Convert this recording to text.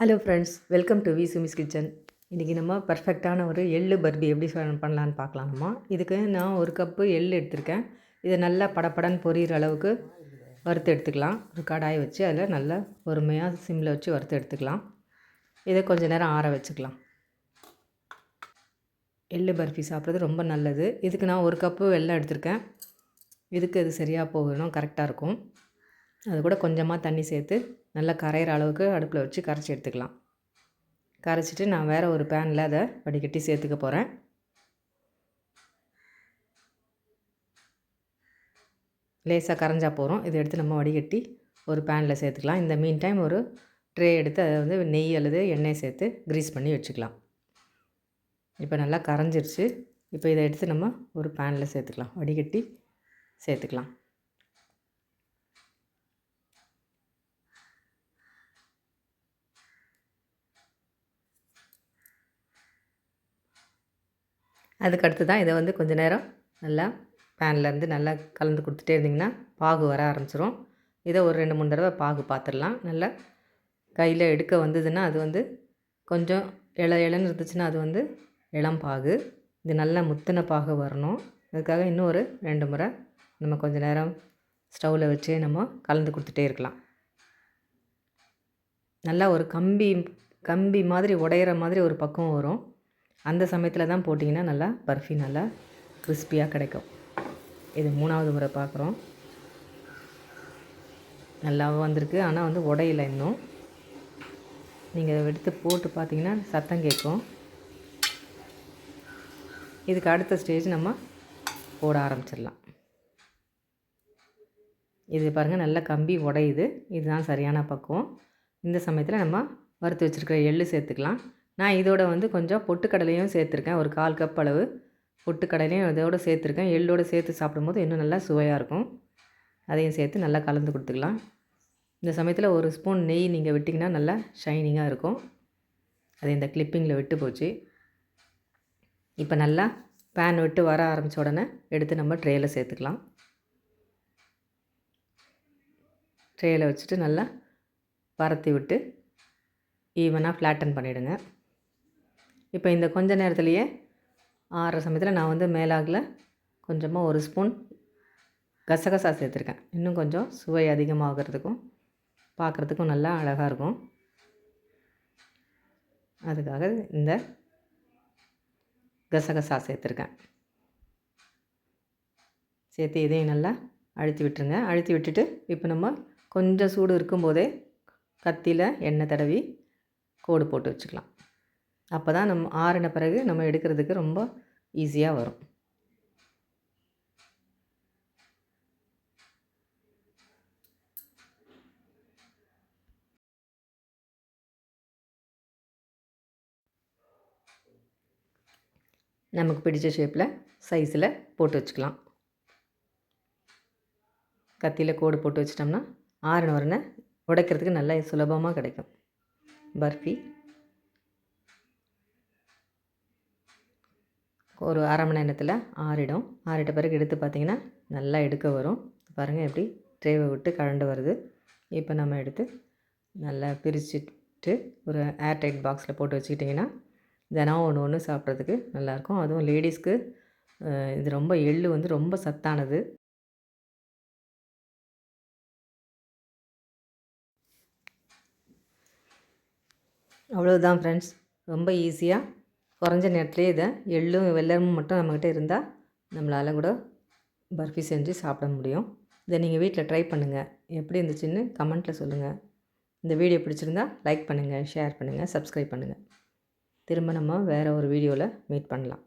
Hello friends welcome to V Sumi's kitchen இன்றைக்கி நம்ம பர்ஃபெக்டான ஒரு எள்ளு பர்பி எப்படி பண்ணலான்னு பார்க்கலாமா இதுக்கு நான் ஒரு கப்பு எள்ளு எடுத்திருக்கேன். இதை நல்லா படபடன்னு பொரியிற அளவுக்கு வறுத்து எடுத்துக்கலாம். ஒரு கடாய் வச்சு அதில் நல்லா பொறுமையாக சிம்மில் வச்சு வறுத்து எடுத்துக்கலாம். இதை கொஞ்சம் நேரம் ஆற வச்சுக்கலாம். எள்ளு பர்ஃபி சாப்பிட்றது ரொம்ப நல்லது. இதுக்கு நான் ஒரு கப்பு வெள்ளம் எடுத்திருக்கேன். இதுக்கு அது சரியாக போகணும் கரெக்டாக இருக்கும். அது கூட கொஞ்சமாக தண்ணி சேர்த்து நல்லா கரையிற அளவுக்கு அடுப்பில் வச்சு கரைச்சி எடுத்துக்கலாம். கரைச்சிட்டு நான் வேறு ஒரு பேனில் அதை வடிகட்டி சேர்த்துக்க போகிறேன் லேசாக கரைஞ்சா போகிறோம் இதை எடுத்து நம்ம வடிகட்டி ஒரு பேனில் சேர்த்துக்கலாம். இந்த மீன் டைம் ஒரு ட்ரே எடுத்து அதை வந்து நெய் அல்லது எண்ணெய் சேர்த்து க்ரீஸ் பண்ணி வச்சுக்கலாம். இப்போ நல்லா கரைஞ்சிருச்சு. இப்போ இதை எடுத்து நம்ம ஒரு பேனில் சேர்த்துக்கலாம். வடிகட்டி சேர்த்துக்கலாம். அதுக்கடுத்து தான் இதை வந்து கொஞ்ச நேரம் நல்லா பேன்லேருந்து நல்லா கலந்து கொடுத்துட்டே இருந்திங்கன்னா பாகு வர ஆரம்பிச்சிரும். இதை ஒரு ரெண்டு மூணு தடவை பாகு பார்த்துடலாம் நல்லா கையில் எடுக்க வந்ததுன்னா அது வந்து கொஞ்சம் இள இளன்னு இருந்துச்சுன்னா அது வந்து இளம் பாகு. இது நல்லா முத்தின பாகு வரணும். அதுக்காக இன்னும் ஒரு ரெண்டு முறை நம்ம கொஞ்சம் நேரம் ஸ்டவ்வில் வச்சு நம்ம கலந்து கொடுத்துட்டே இருக்கலாம். நல்லா ஒரு கம்பி கம்பி மாதிரி உடையிற மாதிரி ஒரு பக்குவம் வரும். அந்த சமயத்தில் தான் போட்டிங்கன்னா நல்லா பர்ஃபி நல்லா கிறிஸ்பியாக கிடைக்கும். இது மூணாவது முறை பார்க்குறோம் நல்லா வந்திருக்கு. ஆனால் வந்து உடையில இன்னும். நீங்கள் அதை எடுத்து போட்டு பார்த்தீங்கன்னா சத்தம் கேட்கும். இதுக்கு அடுத்த ஸ்டேஜ் நம்ம போட ஆரம்பிச்சிடலாம். இது பாருங்கள் நல்லா கம்பி உடையுது. இதுதான் சரியான பக்குவம். இந்த சமயத்தில் நம்ம வறுத்து வச்சுருக்கிற எள்ளு சேர்த்துக்கலாம். நான் இதோட வந்து கொஞ்சம் பொட்டுக்கடலையும் சேர்த்துருக்கேன். ஒரு கால் கப் அளவு பொட்டுக்கடலையும் இதோட சேர்த்துருக்கேன். எள்ளோடு சேர்த்து சாப்பிடும்போது இன்னும் நல்லா சுவையாக இருக்கும். அதையும் சேர்த்து நல்லா கலந்து கொடுத்துக்கலாம். இந்த சமயத்தில் ஒரு ஸ்பூன் நெய் நீங்கள் விட்டிங்கன்னா நல்லா ஷைனிங்காக இருக்கும். அது இந்த கிளிப்பிங்கில் விட்டு போச்சு. இப்போ நல்லா பேன் விட்டு வர ஆரம்பித்த உடனே எடுத்து நம்ம ட்ரேயில் சேர்த்துக்கலாம். ட்ரேயில் வச்சுட்டு நல்லா பரத்தி விட்டு ஈவனாக ஃப்ளாட்டன் பண்ணிவிடுங்க இப்போ இந்த கொஞ்ச நேரத்துலையே ஆறுற சமயத்தில் நான் வந்து மேலாகில் கொஞ்சமாக ஒரு ஸ்பூன் கசகசா சேர்த்துருக்கேன். இன்னும் கொஞ்சம் சுவை அதிகமாகிறதுக்கும் பார்க்குறதுக்கும் நல்லா அழகாக இருக்கும். அதுக்காக இந்த கசகசா சேர்த்துருக்கேன். சேர்த்து இதையும் நல்லா அழுத்தி விட்டுருங்க. அழுத்தி விட்டுட்டு இப்போ நம்ம கொஞ்சம் சூடு இருக்கும்போதே கத்தியில் எண்ணெய் தடவி கோடு போட்டு வச்சுக்கலாம். அப்போ தான் நம்ம ஆறின பிறகு நம்ம எடுக்கிறதுக்கு ரொம்ப ஈஸியாக வரும். நமக்கு பிடிச்ச ஷேப்பில் சைஸில் போட்டு வச்சுக்கலாம். கத்தியில் கோடு போட்டு வச்சிட்டோம்னா ஆறுன உடனே உடைக்கிறதுக்கு நல்லா சுலபமாக கிடைக்கும். பர்ஃபி. ஒரு அரை மணி நேரத்தில் ஆறிடும். ஆறிட்ட பிறகு எடுத்து பார்த்திங்கன்னா நல்லா எடுக்க வரும். பாருங்கள் எப்படி ட்ரேவை விட்டு கழண்டு வருது. இப்போ நம்ம எடுத்து நல்லா பிரிச்சுட்டு ஒரு ஏர்டைட் பாக்ஸில் போட்டு வச்சுக்கிட்டிங்கன்னா தினம் ஒன்று ஒன்று சாப்பிட்றதுக்கு நல்லாயிருக்கும். அதுவும் லேடிஸ்க்கு இது ரொம்ப எள்ளு வந்து ரொம்ப சத்தானது. அவ்வளோதான் ஃப்ரெண்ட்ஸ் ரொம்ப ஈஸியாக குறைஞ்ச நேரத்துலேயே இதை எள்ளும் வெள்ளமும் மட்டும் நம்மக்கிட்ட இருந்தால் நம்மளால் கூட பர்ஃபி செஞ்சு சாப்பிட முடியும். இதை நீங்கள் வீட்டில் ட்ரை பண்ணுங்கள் எப்படி இருந்துச்சுன்னு கமெண்ட்டில் சொல்லுங்கள் இந்த வீடியோ பிடிச்சிருந்தா லைக் பண்ணுங்கள் ஷேர் பண்ணுங்கள் சப்ஸ்கிரைப் பண்ணுங்கள் திரும்ப நம்ம வேறு ஒரு வீடியோவில் மீட் பண்ணலாம்.